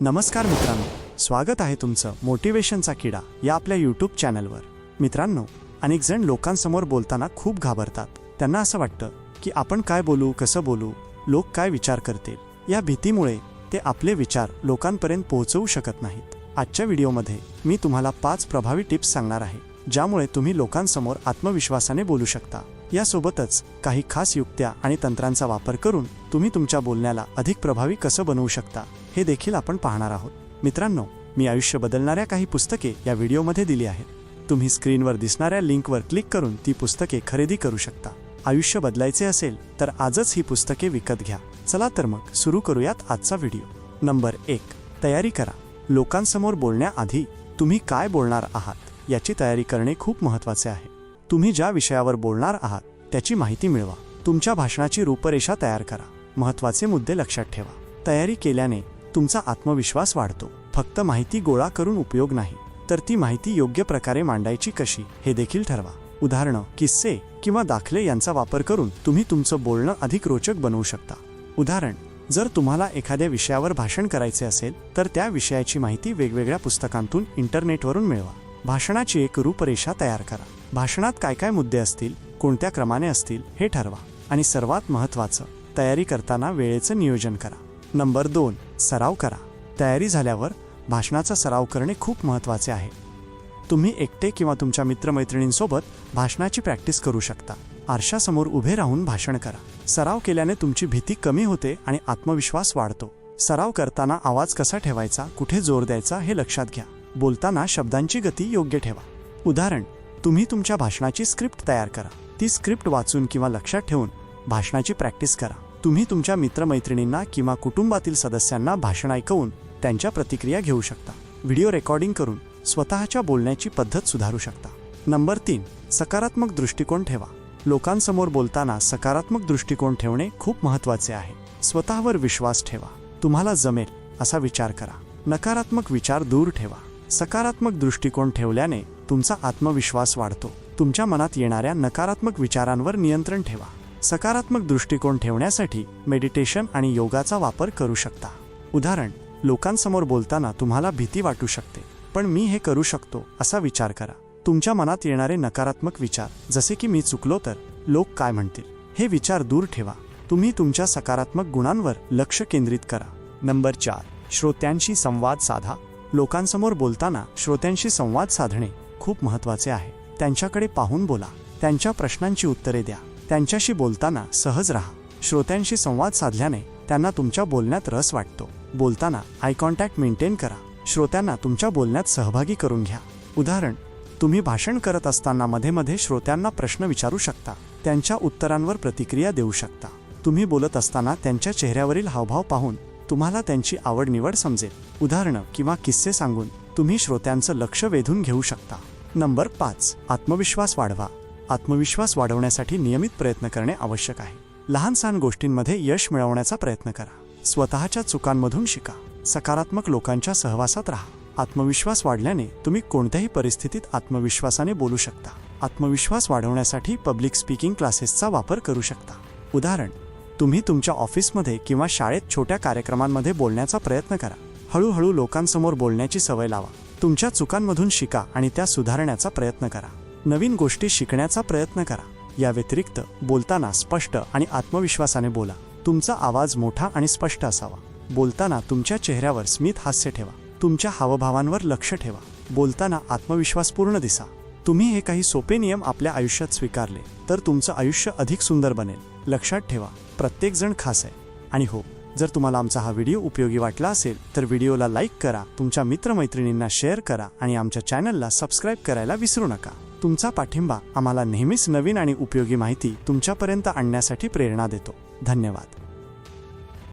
नमस्कार मित्रांनो स्वागत आहे तुमचं मोटिवेशनचा किडा या आपल्या यूट्यूब चॅनलवर मित्रांनो अनेक जण लोकांसमोर बोलताना खूप घाबरतात. त्यांना असं वाटतं की आपण काय बोलू कसं बोलू लोक काय विचार करतील? या भीतीमुळे ते आपले विचार लोकांपर्यंत पोहोचवू शकत नाहीत. आजच्या व्हिडिओमध्ये मी तुम्हाला पाच प्रभावी टिप्स सांगणार आहे ज्यामुळे तुम्ही लोकांसमोर आत्मविश्वासाने बोलू शकता. यासोबतच काही खास युक्त्या आणि तंत्रांचा वापर करून तुम्ही तुमच्या बोलण्याला अधिक प्रभावी कसं बनवू शकता हे देखील आपण पाहणार आहोत. मित्रांनो मी आयुष्य बदलणाऱ्या काही पुस्तके या व्हिडिओमध्ये दिली आहेत. तुम्ही स्क्रीनवर दिसणाऱ्या लिंकवर क्लिक करून ती पुस्तके खरेदी करू शकता. आयुष्य बदलायचे असेल तर आजच ही पुस्तके विकत घ्या. चला तर मग सुरू करूयात आजचा व्हिडिओ. नंबर एक तयारी करा. लोकांसमोर बोलण्याआधी तुम्ही काय बोलणार आहात याची तयारी करणे खूप महत्त्वाचे आहे. तुम्ही ज्या विषयावर बोलणार आहात त्याची माहिती मिळवा. तुमच्या भाषणाची रूपरेषा तयार करा. महत्त्वाचे मुद्दे लक्षात ठेवा. तयारी केल्याने तुमचा आत्मविश्वास वाढतो. फक्त माहिती गोळा करून उपयोग नाही तर ती माहिती योग्य प्रकारे मांडायची कशी हे देखील ठरवा. उदाहरणं किस्से किंवा दाखले यांचा वापर करून तुम्ही तुमचं बोलणं अधिक रोचक बनवू शकता. उदाहरण जर तुम्हाला एखाद्या विषयावर भाषण करायचे असेल तर त्या विषयाची माहिती वेगवेगळ्या पुस्तकांतून इंटरनेटवरून मिळवा. भाषणाची एक रूपरेषा तयार करा. भाषणात काय काय मुद्दे असतील कोणत्या क्रमाने असतील हे ठरवा. आणि सर्वात महत्त्वाचं तयारी करताना वेळेचं नियोजन करा. नंबर दोन सराव करा. तयारी झाल्यावर भाषणाचा सराव करणे खूप महत्त्वाचे आहे. तुम्ही एकटे किंवा तुमच्या मित्रमैत्रिणींसोबत भाषणाची प्रॅक्टिस करू शकता. आरशासमोर उभे राहून भाषण करा. सराव केल्याने तुमची भीती कमी होते आणि आत्मविश्वास वाढतो. सराव करताना आवाज कसा ठेवायचा कुठे जोर द्यायचा हे लक्षात घ्या. बोलताना शब्दांची गती योग्य ठेवा. उदाहरण तुम्ही तुमच्या भाषणाची स्क्रिप्ट तयार करा. ती स्क्रिप्ट वाचून किंवा लक्षात ठेवून भाषणाची प्रॅक्टिस करा. तुम्ही तुमच्या मित्रमैत्रिणींना किंवा कुटुंबातील सदस्यांना भाषण ऐकवून त्यांच्या प्रतिक्रिया घेऊ शकता. व्हिडिओ रेकॉर्डिंग करून स्वतःच्या बोलण्याची पद्धत सुधारू शकता. नंबर तीन सकारात्मक दृष्टिकोन ठेवा. लोकांसमोर बोलताना सकारात्मक दृष्टिकोन ठेवणे खूप महत्त्वाचे आहे. स्वतःवर विश्वास ठेवा. तुम्हाला जमेल असा विचार करा. नकारात्मक विचार दूर ठेवा. सकारात्मक दृष्टिकोन ठेवल्याने तुमचा आत्मविश्वास वाढतो. तुमच्या मनात येणाऱ्या नकारात्मक विचारांवर नियंत्रण ठेवा. सकारात्मक दृष्टिकोन ठेवण्यासाठी मेडिटेशन आणि योगाचा वापर करू शकता. उदाहरण लोकांसमोर बोलताना तुम्हाला भीती वाटू शकते पण मी हे करू शकतो असा विचार करा. तुमच्या मनात येणारे नकारात्मक विचार जसे की मी चुकलो तर लोक काय म्हणतील? हे विचार दूर ठेवा. तुम्ही तुमच्या सकारात्मक गुणांवर लक्ष केंद्रित करा. नंबर चार श्रोत्यांशी संवाद साधा. लोकांसमोर बोलताना श्रोत्यांशी संवाद साधणे. खूप महत्त्वाचे आहे. त्यांच्याकडे पाहून बोला. त्यांच्या प्रश्नांची उत्तरे द्या. त्यांच्याशी बोलताना सहज राहा. श्रोत्यांशी संवाद साधल्याने त्यांना तुमच्या बोलण्यात रस वाटतो. बोलताना आय कॉन्टॅक्ट मेंटेन करा. श्रोत्यांना तुमच्या बोलण्यात सहभागी करून घ्या. उदाहरण तुम्ही भाषण करत असताना मध्ये मध्ये श्रोत्यांना प्रश्न विचारू शकता. त्यांच्या उत्तरांवर प्रतिक्रिया देऊ शकता. तुम्ही बोलत असताना त्यांच्या चेहऱ्यावरील हावभाव पाहून तुम्हाला त्यांची आवड निवड समजेल. उदाहरणं किंवा किस्से सांगून. तुम्ही श्रोत्यांचं लक्ष वेधून घेऊ शकता. नंबर पाच आत्मविश्वास वाढवा. आत्मविश्वास वाढवण्यासाठी नियमित प्रयत्न करणे आवश्यक आहे. लहान सहान गोष्टींमध्ये यश मिळवण्याचा प्रयत्न करा. स्वतःच्या चुकांमधून शिका. सकारात्मक लोकांच्या सहवासात राहा. आत्मविश्वास वाढल्याने तुम्ही कोणत्याही परिस्थितीत आत्मविश्वासाने बोलू शकता. आत्मविश्वास वाढवण्यासाठी पब्लिक स्पीकिंग क्लासेसचा वापर करू शकता. उदाहरण तुम्ही तुमच्या ऑफिसमध्ये किंवा शाळेत छोट्या कार्यक्रमांमध्ये बोलण्याचा प्रयत्न करा. हळूहळू लोकांसमोर बोलण्याची सवय लावा. तुमच्या चुकांमधून शिका आणि त्या सुधारण्याचा प्रयत्न करा. नवीन गोष्टी शिकण्याचा प्रयत्न करा. या व्यतिरिक्त बोलताना स्पष्ट आणि आत्मविश्वासाने बोला. तुमचा आवाज मोठा आणि स्पष्ट असावा. बोलताना तुमच्या चेहऱ्यावर स्मित हास्य ठेवा. तुमच्या हावभावांवर लक्ष ठेवा. बोलताना आत्मविश्वासपूर्ण दिसा. तुम्ही हे काही सोपे नियम आपल्या आयुष्यात स्वीकारले तर तुमचं आयुष्य अधिक सुंदर बनेल. लक्षात ठेवा प्रत्येकजण खास आहे. आणि हो जर तुम्हाला आमचा हा व्हिडिओ उपयोगी वाटला असेल तर व्हिडिओला लाईक करा तुमच्या मित्रमैत्रिणींना शेअर करा आणि आमच्या चॅनलला सबस्क्राईब करायला विसरू नका. तुमचा पाठिंबा आम्हाला नेहमीच नवीन आणि उपयोगी माहिती तुमच्यापर्यंत आणण्यासाठी प्रेरणा देतो. धन्यवाद.